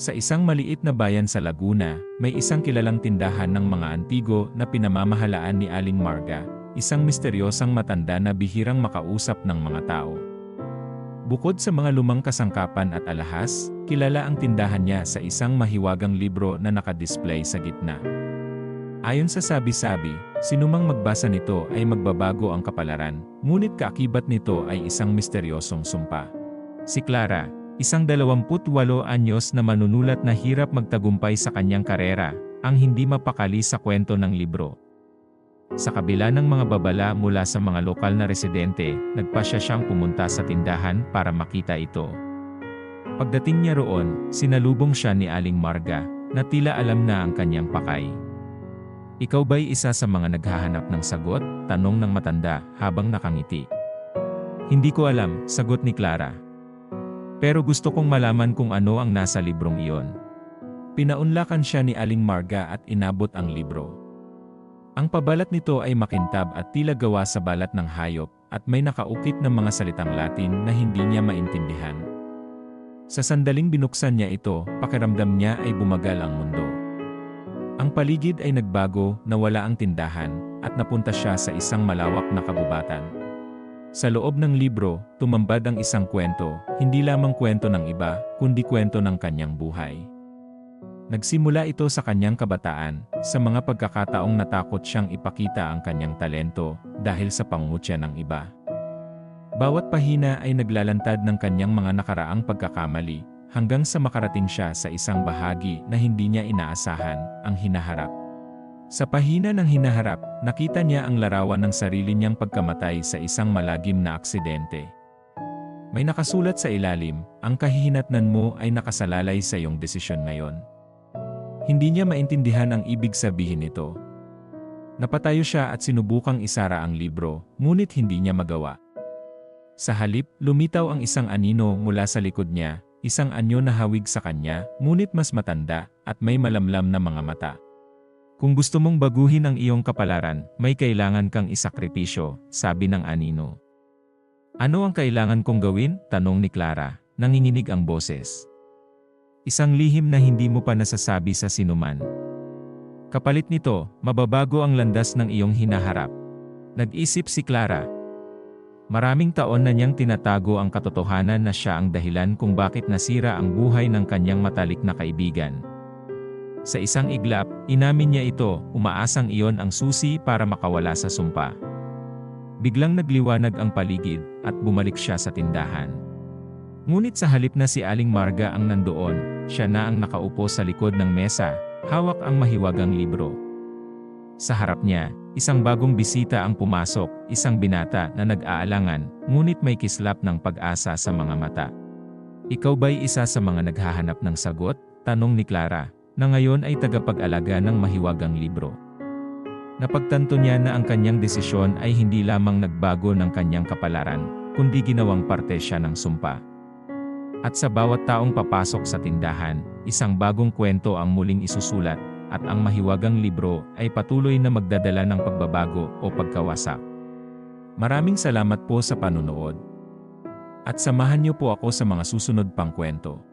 Sa isang maliit na bayan sa Laguna, may isang kilalang tindahan ng mga antigo na pinamamahalaan ni Aling Marga, isang misteryosang matanda na bihirang makausap ng mga tao. Bukod sa mga lumang kasangkapan at alahas, kilala ang tindahan niya sa isang mahiwagang libro na nakadisplay sa gitna. Ayon sa sabi-sabi, sinumang magbasa nito ay magbabago ang kapalaran, ngunit kaakibat nito ay isang misteryosong sumpa. Si Clara, isang 28 anyos na manunulat na hirap magtagumpay sa kanyang karera, ang hindi mapakali sa kwento ng libro. Sa kabila ng mga babala mula sa mga lokal na residente, nagpasya siyang pumunta sa tindahan para makita ito. Pagdating niya roon, sinalubong siya ni Aling Marga, na tila alam na ang kanyang pakay. Ikaw ba'y isa sa mga naghahanap ng sagot? Tanong ng matanda habang nakangiti. Hindi ko alam, sagot ni Clara. Pero gusto kong malaman kung ano ang nasa librong iyon. Pinaunlakan siya ni Aling Marga at inabot ang libro. Ang pabalat nito ay makintab at tila gawa sa balat ng hayop at may nakaukit ng mga salitang Latin na hindi niya maintindihan. Sa sandaling binuksan niya ito, pakiramdam niya ay bumagal ang mundo. Ang paligid ay nagbago, nawala ang tindahan, at napunta siya sa isang malawak na kabubatan. Sa loob ng libro, tumambad ang isang kwento, hindi lamang kwento ng iba, kundi kwento ng kanyang buhay. Nagsimula ito sa kanyang kabataan, sa mga pagkakataong natakot siyang ipakita ang kanyang talento dahil sa pangutya ng iba. Bawat pahina ay naglalantad ng kanyang mga nakaraang pagkakamali, hanggang sa makarating siya sa isang bahagi na hindi niya inaasahan, ang hinaharap. Sa pahina ng hinaharap, nakita niya ang larawan ng sarili niyang pagkamatay sa isang malagim na aksidente. May nakasulat sa ilalim, ang kahihinatnan mo ay nakasalalay sa iyong desisyon ngayon. Hindi niya maintindihan ang ibig sabihin nito. Napatayo siya at sinubukang isara ang libro, ngunit hindi niya magawa. Sa halip, lumitaw ang isang anino mula sa likod niya, isang anyo na hawig sa kanya, ngunit mas matanda, at may malamlam na mga mata. Kung gusto mong baguhin ang iyong kapalaran, may kailangan kang isakripisyo, sabi ng anino. Ano ang kailangan kong gawin? Tanong ni Clara, nanginginig ang boses. Isang lihim na hindi mo pa nasasabi sa sinuman. Kapalit nito, mababago ang landas ng iyong hinaharap. Nag-isip si Clara. Maraming taon na niyang tinatago ang katotohanan na siya ang dahilan kung bakit nasira ang buhay ng kanyang matalik na kaibigan. Sa isang iglap, inamin niya ito, umaasang iyon ang susi para makawala sa sumpa. Biglang nagliwanag ang paligid, at bumalik siya sa tindahan. Ngunit sa halip na si Aling Marga ang nandoon, siya na ang nakaupo sa likod ng mesa, hawak ang mahiwagang libro. Sa harap niya, isang bagong bisita ang pumasok, isang binata na nag-aalangan, ngunit may kislap ng pag-asa sa mga mata. Ikaw ba'y isa sa mga naghahanap ng sagot? Tanong ni Clara, na ngayon ay tagapag-alaga ng mahiwagang libro. Napagtanto niya na ang kanyang desisyon ay hindi lamang nagbago ng kanyang kapalaran, kundi ginawang parte siya ng sumpa. At sa bawat taong papasok sa tindahan, isang bagong kwento ang muling isusulat, at ang mahiwagang libro ay patuloy na magdadala ng pagbabago o pagkawasak. Maraming salamat po sa panunood. At samahan niyo po ako sa mga susunod pang kwento.